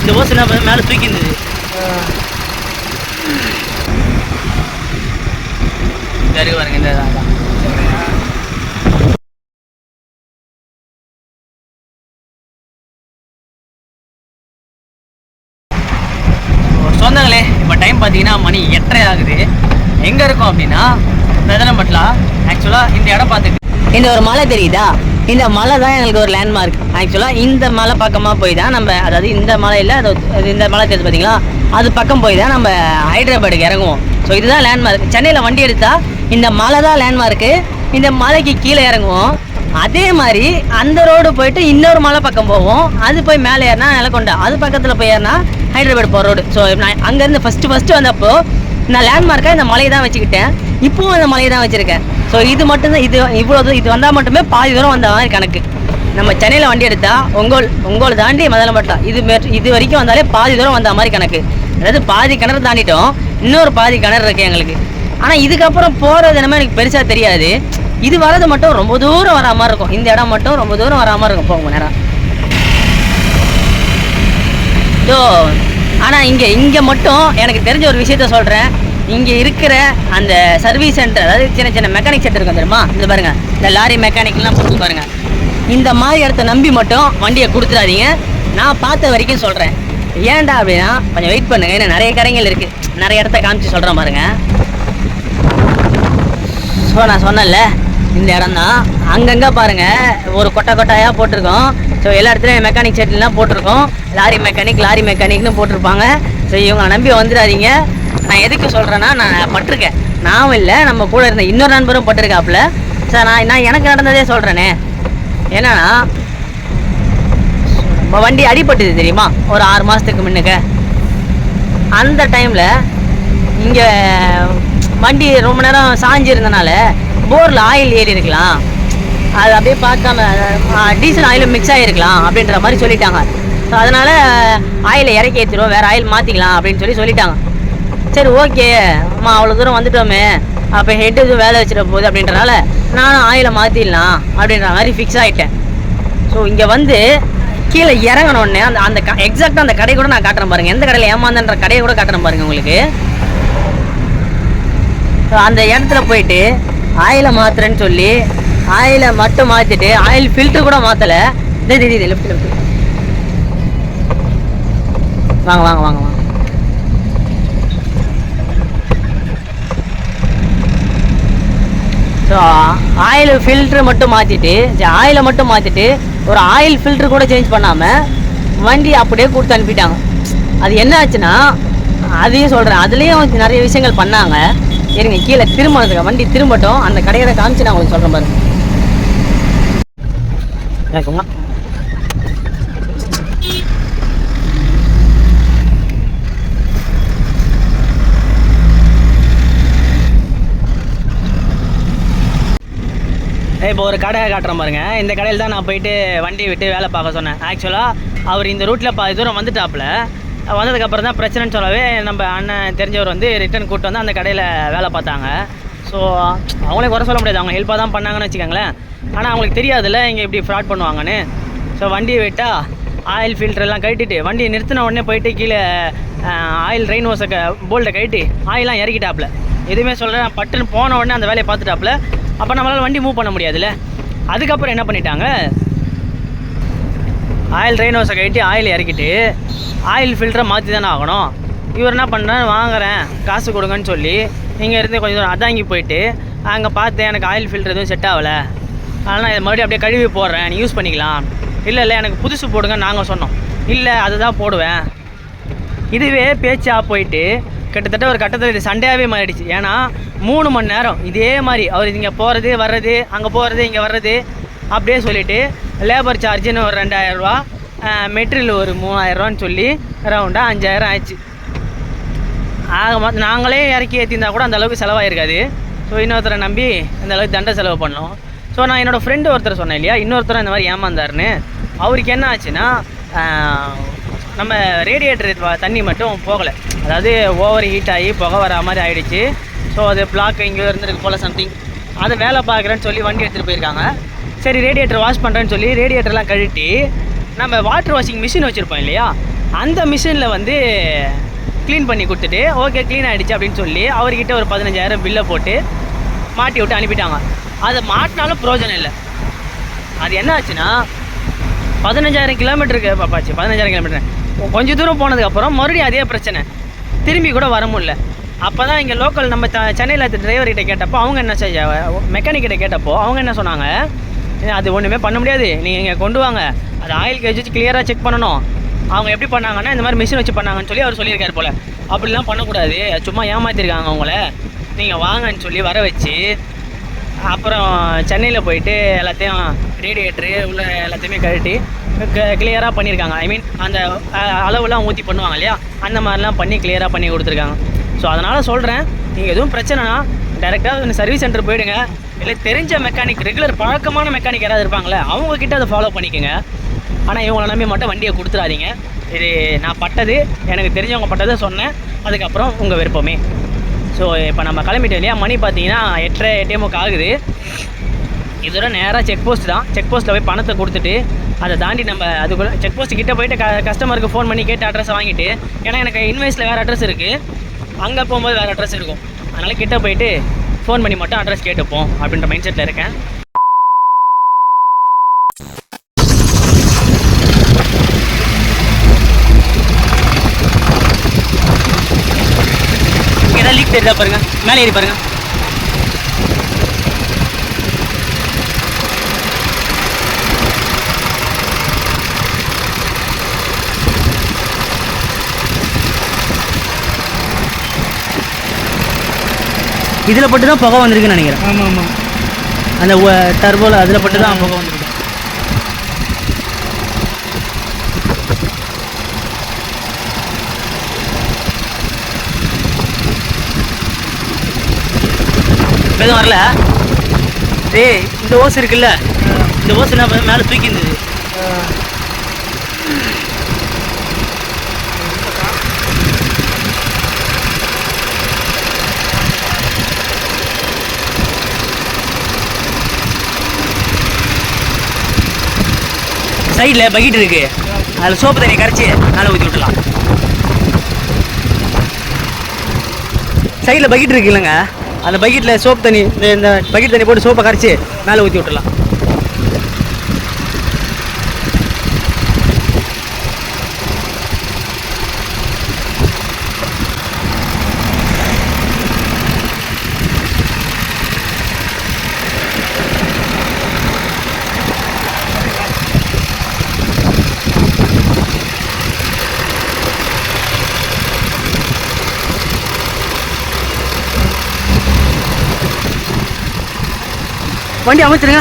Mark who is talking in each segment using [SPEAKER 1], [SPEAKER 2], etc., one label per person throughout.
[SPEAKER 1] இந்த ஓசை என்ன மேலே தூக்கி இருந்தது. இந்த பாருங்க இந்த சொந்தங்களே இப்போ டைம் பார்த்தீங்கன்னா மணி எட்டரை ஆகுது. எங்கே இருக்கோம் அப்படின்னா மெதனம்பட்டில் ஆக்சுவலாக இந்த இடம் பார்த்துட்டு இந்த ஒரு மலை தெரியுதா? இந்த மலை தான் எங்களுக்கு ஒரு லேண்ட்மார்க் ஆக்சுவலாக இந்த மலை பக்கமாக போய் தான் நம்ம அதாவது இந்த மலையில் அது அது இந்த மலை தெரிஞ்சு பார்த்தீங்களா அது பக்கம் போய் தான் நம்ம ஹைதராபாடுக்கு இறங்குவோம். ஸோ இதுதான் லேண்ட்மார்க் சென்னையில் வண்டி எடுத்தால் இந்த மலை தான் லேண்ட்மார்க்கு இந்த மலைக்கு கீழே இறங்குவோம். அதே மாதிரி அந்த ரோடு போயிட்டு இன்னொரு மலை பக்கம் போவோம். அது போய் மேலே ஏறினா நிலக்கொண்டா. அது பக்கத்தில் போய் ஏறினா ஹைதராபாத் போகிற ரோடு ஸோ நான் அங்கேருந்து ஃபஸ்ட்டு ஃபஸ்ட்டு வந்தப்போ நான் லேண்ட்மார்க்காக இந்த மலையை தான் வச்சுக்கிட்டேன். இப்போவும் அந்த மலையை தான் வச்சுருக்கேன். ஸோ இது மட்டும்தான் இது இவ்வளோ தூரம் இது வந்தால் மட்டுமே பாதி தூரம் வந்த மாதிரி கணக்கு. நம்ம சென்னையில் வண்டி எடுத்தால் உங்கள் உங்களை தாண்டி மதனப்பட்டா இது இது வரைக்கும் வந்தாலே பாதி தூரம் வந்த மாதிரி கணக்கு. அதாவது பாதி கிணறு தாண்டிட்டோம் இன்னொரு பாதி கிணறு இருக்குது எங்களுக்கு. ஆனால் இதுக்கப்புறம் போகிறது என்னமோ எனக்கு பெருசாக தெரியாது. இது வரது மட்டும் ரொம்ப தூரம் வரா மாதிரி இருக்கும். இந்த இடம் மட்டும் ரொம்ப தூரம் வரா மாதிரி இருக்கும். போகும் நேரம் ஸோ ஆனால் இங்கே இங்கே மட்டும் எனக்கு தெரிஞ்ச ஒரு விஷயத்த சொல்கிறேன் இங்கே இருக்கிற அந்த சர்வீஸ் சென்டர் அதாவது சின்ன சின்ன மெக்கானிக் சென்டர் இருக்கும் தெரியுமா? இந்த பாருங்க. இந்த லாரி மெக்கானிக்லாம் போட்டு பாருங்க. இந்த மாதிரி இடத்த நம்பி மட்டும் வண்டியை கொடுத்துடாதீங்க. நான் பார்த்த வரைக்கும் சொல்கிறேன் ஏன்டா அப்படின்னா கொஞ்சம் வெயிட் பண்ணுங்க. ஏன்னா நிறைய கடைகள் இருக்குது நிறைய இடத்த காமிச்சு சொல்கிறேன் பாருங்க. ஸோ நான் சொன்னேன்ல இந்த இடம் தான் அங்கங்கே பாருங்கள் ஒரு கொட்டை கொட்டாயாக போட்டிருக்கோம். ஸோ எல்லா இடத்துலையும் மெக்கானிக் செட்டிலாம் போட்டிருக்கோம். லாரி மெக்கானிக் லாரி மெக்கானிக்னு போட்டிருப்பாங்க. ஸோ இவங்க நம்பி வந்துடாதீங்க. நான் எதுக்கு சொல்கிறேன்னா நான் பட்டிருக்கேன். நான் இல்லை நம்ம கூட இருந்த இன்னொரு நண்பரும் பட்டிருக்காப்புல. சார் நான் நான் எனக்கு நடந்ததே சொல்கிறேனே என்னன்னா வண்டி அடிபட்டுது தெரியுமா? ஒரு ஆறு மாதத்துக்கு முன்னுக்கு. அந்த டைமில் இங்கே வண்டி ரொம்ப நேரம் சாஞ்சு இருந்தனால போரில் ஆயில் ஏறி இருக்கலாம். அது அப்படியே பார்க்காம டீசல் ஆயிலும் மிக்ஸ் ஆகிருக்கலாம் அப்படின்ற மாதிரி சொல்லிட்டாங்க. ஸோ அதனால் ஆயிலை இறக்கி ஏற்றிடுவோம் வேறு ஆயில் மாற்றிக்கலாம் அப்படின்னு சொல்லி சொல்லிட்டாங்க. சரி ஓகே. அம்மா அவ்வளோ தூரம் வந்துட்டோமே. அப்போ ஹெட் எதுவும் வேலை வச்சிட போகுது அப்படின்றனால நானும் ஆயிலை மாற்றிடலாம் அப்படின்ற மாதிரி ஃபிக்ஸ் ஆகிட்டேன் ஸோ இங்கே வந்து கீழே இறங்கணுன்னே அந்த அந்த எக்ஸாக்டாக அந்த கடை கூட நான் காட்டுறேன் பாருங்க. எந்த கடையில் ஏமாந்தன்ற கடையை கூட காட்டுறேன் பாருங்க உங்களுக்கு. ஸோ அந்த இடத்துல போயிட்டு ஆயிலை மாத்துறேன்னு சொல்லி ஆயிலை மட்டும் மாற்றிட்டு ஆயில் ஃபில்ட்ரு கூட மாற்றலை இது லெஃப்ட் லெஃப்ட் வாங்க வாங்க வாங்க வாங்க. ஸோ ஆயில் ஃபில்ட்ரு மட்டும் மாற்றிட்டு ஆயிலை மட்டும் மாற்றிட்டு ஒரு ஆயில் ஃபில்ட்ரு கூட சேஞ்ச் பண்ணாமல் வண்டி அப்படியே கொடுத்து அனுப்பிட்டாங்க. அது என்ன ஆச்சுன்னா அதையும் சொல்கிறேன் அதுலேயும் நிறைய விஷயங்கள் பண்ணாங்க. இருங்க கீழே திரும்பினதுக்கு வண்டி திரும்பட்டும். அந்த கடையை காமிச்சு நான் உங்களுக்கு சொல்கிறேன் பாருங்க. கேட்குமா இப்போ ஒரு கடை காட்டுறேன் பாருங்க. இந்த கடையில் தான் நான் போயிட்டு வண்டி விட்டு வேலை பார்க்க சொன்னேன். ஆக்சுவலாக அவர் இந்த ரூட்டில் பாதி தூரம் வந்துட்டாப்புல. வந்ததுக்கப்புறம் தான் பிரச்சனைன்னு சொல்லவே நம்ம அண்ணன் தெரிஞ்சவர் வந்து ரிட்டர்ன் கூப்பிட்டு வந்து அந்த கடையில் வேலை பார்த்தாங்க. ஸோ அவங்களே குறை சொல்ல முடியாது. அவங்க ஹெல்ப்பாக தான் பண்ணாங்கன்னு வச்சுக்கோங்களேன். ஆனால் அவங்களுக்கு தெரியாதுல்ல இங்கே இப்படி ஃப்ராட் பண்ணுவாங்கன்னு. ஸோ வண்டியை விட்டால் ஆயில் ஃபில்டர் எல்லாம் கட்டிட்டு வண்டியை நிறுத்தின உடனே போயிட்டு கீழே ஆயில் ரெயின் ஓஸை போல்ட்டை கட்டி ஆயிலாம் இறக்கிட்டாப்புல. எதுவுமே சொல்கிறேன் பட்டுன்னு போன உடனே அந்த வேலையை பார்த்துட்டாப்புல. அப்போ நம்மளால் வண்டி மூவ் பண்ண முடியாதுல்ல? அதுக்கப்புறம் என்ன பண்ணிட்டாங்க? ஆயில் ரெயின் ஓஸை கட்டி ஆயில் இறக்கிட்டு ஆயில் ஃபில்டரை மாற்றி தானே ஆகணும். இவர் என்ன பண்ணுறேன் வாங்குறேன் காசு கொடுங்கன்னு சொல்லி இங்கே இருந்து கொஞ்சம் தூரம் அதாங்கி போயிட்டு அங்கே பார்த்தேன் எனக்கு ஆயில் ஃபில்டர் எதுவும் செட் ஆகலை. அதனால் நான் இதை மறுபடியும் அப்படியே கழுவி போடுறேன். நீ யூஸ் பண்ணிக்கலாம். இல்லை இல்லை எனக்கு புதுசு போடுங்க நாங்கள் சொன்னோம். இல்லை அதுதான் போடுவேன். இதுவே பேச்சா போயிட்டு கிட்டத்தட்ட ஒரு கட்டத்தில் இது சண்டையாகவே மாறிடுச்சு. ஏன்னா மூணு மணி நேரம் இதே மாதிரி அவர் இங்கே போகிறது வர்றது அங்கே போகிறது இங்கே வர்றது அப்படியே சொல்லிவிட்டு லேபர் சார்ஜுன்னு ஒரு ரெண்டாயிரரூவா மெட்டீரியல் ஒரு மூவாயிரரூவான்னு சொல்லி ரவுண்டாக அஞ்சாயிரம் ஆயிடுச்சு. ஆக மொத்தம் நாங்களே இறக்கி ஏற்றிருந்தா கூட அந்தளவுக்கு செலவாயிருக்காது. ஸோ இன்னொருத்தரை நம்பி அந்த அளவுக்கு தண்டை செலவு பண்ணோம். ஸோ நான் என்னோடய ஃப்ரெண்டு ஒருத்தர் சொன்னேன் இல்லையா இன்னொருத்தர் இந்த மாதிரி ஏமாந்தாருன்னு. அவருக்கு என்ன ஆச்சுன்னா நம்ம ரேடியேட்டர் தண்ணி மட்டும் போகலை. அதாவது ஓவர் ஹீட் ஆகி புகை வர மாதிரி ஆகிடுச்சு ஸோ அது பிளாக் இங்கே இருந்திருக்கு போல் சம்திங் அதை வேலை பார்க்குறேன்னு சொல்லி வண்டி எடுத்துகிட்டு போயிருக்காங்க. சரி ரேடியேட்டர் வாஷ் பண்ணுறேன்னு சொல்லி ரேடியேட்டர்லாம் கழட்டி நம்ம வாட்டர் வாஷிங் மிஷின் வச்சுருப்போம் இல்லையா? அந்த மிஷினில் வந்து க்ளீன் பண்ணி கொடுத்துட்டு ஓகே க்ளீன் ஆகிடுச்சு அப்படின்னு சொல்லி அவர்கிட்ட ஒரு பதினஞ்சாயிரம் பில்லை போட்டு மாட்டி விட்டு அனுப்பிட்டாங்க. அதை மாட்டினாலும் பிரயோஜனம் இல்லை. அது என்ன ஆச்சுன்னா பதினஞ்சாயிரம் கிலோமீட்டருக்கு பாப்பாச்சு பதினஞ்சாயிரம் கிலோமீட்டர் கொஞ்சம் தூரம் போனதுக்கப்புறம் மறுபடியும் அதே பிரச்சனை. திரும்பி கூட வர முடியல. அப்போ தான் இங்கே லோக்கல் நம்ம சென்னையில் டிரைவர்கிட்ட கேட்டப்போ அவங்க என்ன செய்ய மெக்கானிக்கிட்ட கேட்டப்போ அவங்க என்ன சொன்னாங்க? அது ஒன்றுமே பண்ண முடியாது. நீங்கள் இங்கே கொண்டு வாங்க. அது ஆயில் கேஜ் வச்சு கிளியராக செக் பண்ணணும். அவங்க எப்படி பண்ணாங்கன்னா இந்த மாதிரி மிஷின் வச்சு பண்ணாங்கன்னு சொல்லி அவர் சொல்லியிருக்காரு போல். அப்படிலாம் பண்ணக்கூடாது. சும்மா ஏமாற்றிருக்காங்க அவங்கள. நீங்கள் வாங்கன்னு சொல்லி வர வச்சு அப்புறம் சென்னையில் போயிட்டு எல்லாத்தையும் ரேடியேட்டரு உள்ள எல்லாத்தையுமே கழட்டி கிளியராக பண்ணியிருக்காங்க ஐ மீன் அந்த அளவுலாம் ஊற்றி பண்ணுவாங்க இல்லையா? அந்த மாதிரிலாம் பண்ணி கிளியராக பண்ணி கொடுத்துருக்காங்க. ஸோ அதனால் சொல்கிறேன் நீங்கள் எதுவும் பிரச்சனைனா டேரெக்டாக சர்வீஸ் சென்டர் போயிடுங்க. இல்லை தெரிஞ்ச மெக்கானிக் ரெகுலர் பழக்கமான மெக்கானிக் யாராவது இருப்பாங்களே அவங்கக்கிட்ட அதை ஃபாலோ பண்ணிக்கோங்க. ஆனால் இவங்களை நம்பி மட்டும் வண்டியை கொடுத்துறாதீங்க. இது நான் பட்டது எனக்கு தெரிஞ்சவங்க பட்டதை சொன்னேன். அதுக்கப்புறம் உங்கள் விருப்பமே. ஸோ இப்போ நம்ம கிளம்பிட்டோம் இல்லையா? மணி பார்த்தீங்கன்னா எட்டரை எட்டே முக்கா ஆகுது. இதோட நேராக செக் போஸ்ட் தான். செக் போஸ்ட்டில் போய் பணத்தை கொடுத்துட்டு அதை தாண்டி நம்ம அதுக்குள்ளே செக் போஸ்ட் கிட்டே போயிட்டு க கஸ்டமருக்கு ஃபோன் பண்ணி கேட்டு அட்ரஸ் வாங்கிட்டு ஏன்னா எனக்கு இன்வாய்ஸில் வேறு அட்ரஸ் இருக்குது அங்கே போகும்போது வேறு அட்ரஸ் இருக்கும். அதனால் கிட்டே போயிட்டு ஃபோன் பண்ணி மட்டும் அட்ரஸ் கேட்டுப்போம் அப்படின்ற மைண்ட் செட்டில் இருக்கேன். இங்கே தான் லீக் தெரியுதா பாருங்க? மேலே ஏறி பாருங்க. இதில் பட்டு தான் புகை வந்திருக்குன்னு நினைக்கிறேன்.
[SPEAKER 2] ஆமாம். ஆமாம்
[SPEAKER 1] அந்த டர்போல அதில் பட்டு தான் புகை வந்திருக்கு. எதுவும் வரல? டேய் இந்த ஓஸ் இருக்குல்ல? இந்த ஓஸ் என்ன? மேலே தூக்கி இருந்தது சைடில் பக்கெட் இருக்கு. அதில் சோப்பு தண்ணியை கரைச்சி மேலே ஊற்றி விட்டுலாம். சைடில் பக்கெட் இருக்கு இல்லைங்க. அந்த பக்கெட்டில் சோப்பு தண்ணி இந்த- இந்த பக்கெட் தண்ணி போட்டு சோப்பை கரைச்சி மேலே ஊற்றி விட்டுலாம். வண்டி அமைச்சிருங்க.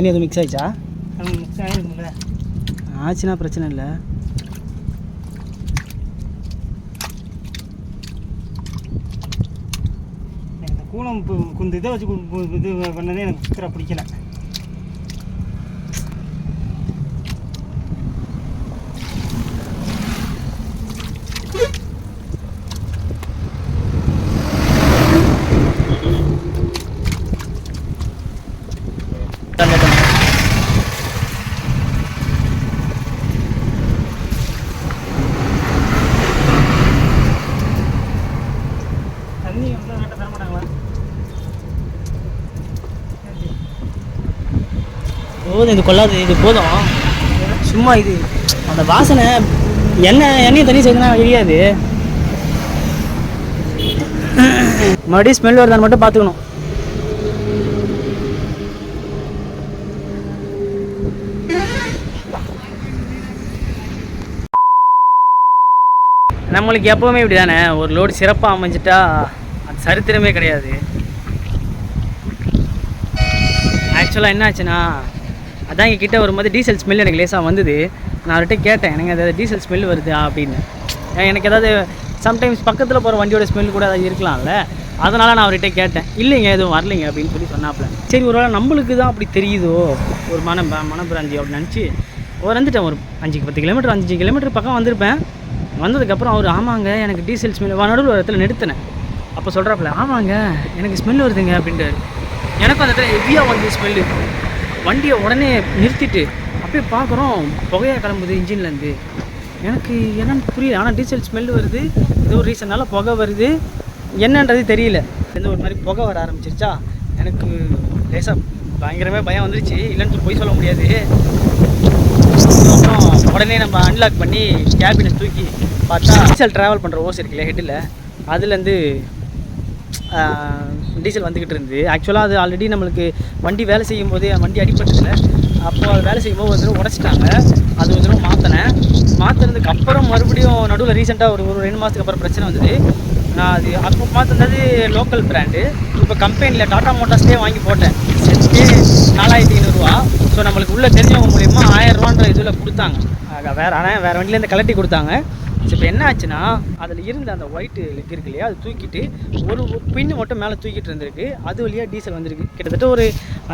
[SPEAKER 1] தண்ணி எதுவும் மிக்ஸ் ஆயிடுச்சா?
[SPEAKER 2] மிக்ஸ் ஆகிருக்கும்ல
[SPEAKER 1] ஆச்சுன்னா பிரச்சனை இல்லை.
[SPEAKER 2] கூலம் இந்த இதை வச்சு இது பண்ணதே எனக்கு சுத்தர பிடிக்கல.
[SPEAKER 1] கொள்ளாது இது கொள்ளாது இது போதும். சும்மா இது அந்த வாசனை எண்ணெய் எண்ணெய் தண்ணி சேர்த்துனா தெரியாது. மறுபடியும் ஸ்மெல் வருதான்னு மட்டும் பார்த்துக்கணும். நம்மளுக்கு எப்போவுமே இப்படி தானே ஒரு லோடு சிறப்பாக அமைஞ்சிட்டா அது சரித்திரமே கிடையாது. ஆக்சுவலாக என்ன ஆச்சுன்னா அதான் இங்கே கிட்டே வரும்போது டீசல் ஸ்மெல் எனக்கு லேசாக வந்தது. நான் அவர்கிட்ட கேட்டேன் எனக்கு ஏதாவது டீசல் ஸ்மெல் வருதா? அப்படின்னு. எனக்கு ஏதாவது சம்டைம்ஸ் பக்கத்தில் போகிற வண்டியோட ஸ்மெல் கூட ஏதாவது இருக்கலாம்ல. அதனால் நான் அவர்கிட்ட கேட்டேன் இல்லைங்க எதுவும் வரலைங்க அப்படின்னு சொல்லி சொன்னாப்புல. சரி ஒரு வேளை நம்மளுக்கு தான் அப்படி தெரியுதோ? ஒரு மன மனப்பிராந்தி அப்படின்னு நினச்சி ஒரு வந்துட்டேன் ஒரு அஞ்சு பத்து கிலோமீட்டர் அஞ்சு கிலோமீட்டர் பக்கம் வந்திருப்பேன். வந்ததுக்கப்புறம் அவர் ஆமாங்க எனக்கு டீசல் ஸ்மெல் நடுவில் ஒரு இடத்துல நிறுத்தினேன். அப்போ சொல்கிறாப்புல ஆமாங்க எனக்கு ஸ்மெல் வருதுங்க அப்படின்ட்டு எனக்கும் அந்த இடத்துல ஹெவியாக வந்து ஸ்மெல்லு வண்டியை உடனே நிறுத்திட்டு அப்படியே பார்க்குறோம் புகையாக கிளம்புது இன்ஜின்லேருந்து. எனக்கு என்னென்னு புரியல. ஆனால் டீசல் ஸ்மெல் வருது. ஏதோ ஒரு ரீசனால புகை வருது. என்னன்றது தெரியல. எந்த ஒரு மாதிரி புகை வர ஆரம்பிச்சிருச்சா? எனக்கு லேசாக பயங்கரமே பயம் வந்துருச்சு. இல்லைன்னு போய் சொல்ல முடியாது. அப்புறம் உடனே நம்ம அன்லாக் பண்ணி கேபினை தூக்கி பார்த்தா டீசல் ட்ராவல் பண்ணுற ஓஸ் இருக்குல்ல ஹெட்டில் அதுலேருந்து டீசல் வந்துக்கிட்டு இருந்தது. ஆக்சுவலாக அது ஆல்ரெடி நம்மளுக்கு வண்டி வேலை செய்யும் போது வண்டி அடிபட்டதில்ல அப்போ அது வேலை செய்யும் போது ஒரு தடவை உடச்சிட்டாங்க. அது ஒரு தடவை மாற்றினேன் மாற்றினதுக்கு அப்புறம் மறுபடியும் நடுவில் ரீசெண்டாக ஒரு ஒரு ரெண்டு மாதத்துக்கு அப்புறம் பிரச்சனை வந்தது. நான் அது அப்போ மாற்றினது லோக்கல் பிராண்டு இப்போ கம்பெனியில் டாடா மோட்டார்ஸ்லேயே வாங்கி போட்டேன். செட்டே நாலாயிரத்தி ஐநூறுரூவா ஸோ நம்மளுக்கு உள்ளே தெரிஞ்சவங்க ஆயிரம் ஆயிரரூவான்ற இதில் கொடுத்தாங்க. ஆக வேறு ஆனால் வேறு வண்டியிலேருந்து கலட்டி கொடுத்தாங்க. ஸோ இப்போ என்ன ஆச்சுன்னா அதில் இருந்த அந்த ஒயிட்டு லெக் இருக்கு இல்லையா அது தூக்கிட்டு ஒரு பின்னு மட்டும் மேலே தூக்கிட்டு இருந்திருக்கு. அது வழியாக டீசல் வந்திருக்கு. கிட்டத்தட்ட ஒரு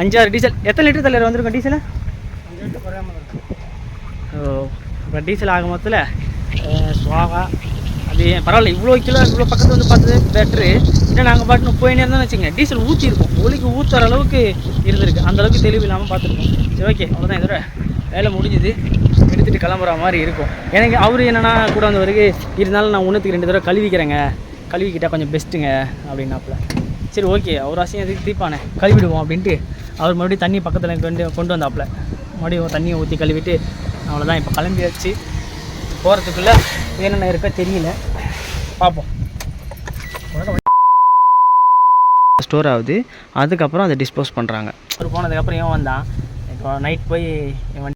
[SPEAKER 1] அஞ்சாறு டீசல் எத்தனை லிட்டர் தலைவர் வந்திருக்கும் டீசல்
[SPEAKER 2] குறையாம
[SPEAKER 1] ஓ இப்போ டீசல் ஆகும் மொத்தத்தில் சுவாகா அது ஏன் பரவாயில்ல இவ்வளோ கிலோ இவ்வளோ பக்கத்தில் வந்து பார்த்தது பெட்ரு ஏன்னா நாங்கள் பாட்டு போயினே இருந்தோம் வச்சுங்க டீசல் ஊற்றிருக்கோம் ஒளிக்கு ஊற்றுற அளவுக்கு இருந்திருக்கு. அந்த அளவுக்கு தெளிவு இல்லாமல் பார்த்துருக்கோம் சரி ஓகே அவ்வளோதான் இதோட வேலை முடிஞ்சுது. எடுத்துகிட்டு கிளம்புற மாதிரி இருக்கும். எனக்கு அவர் என்னன்னா கூட வந்த வரைக்கும் இருந்தாலும் நான் ஒன்றுத்துக்கு ரெண்டு தடவை கழுவிக்கிறேங்க. கழுவிக்கிட்டால் கொஞ்சம் பெஸ்ட்டுங்க அப்படின்னாப்புல. சரி ஓகே. அவர் அசியம் எதுக்கு தீப்பானே. கழுவிடுவோம் அப்படின்ட்டு அவர் மறுபடியும் தண்ணி பக்கத்தில் கொண்டு கொண்டு வந்தாப்புல. மறுபடியும் தண்ணியை ஊற்றி கழுவிட்டு அவ்வளோதான் இப்போ கிளம்பியாச்சு. போகிறதுக்குள்ளே என்னென்ன இருக்கோ தெரியல. பார்ப்போம் ஸ்டோர் ஆகுது. அதுக்கப்புறம் அதை டிஸ்போஸ் பண்ணுறாங்க அவர் போனதுக்கப்புறம் இவன் வந்தான். இப்போ நைட் போய் இவன்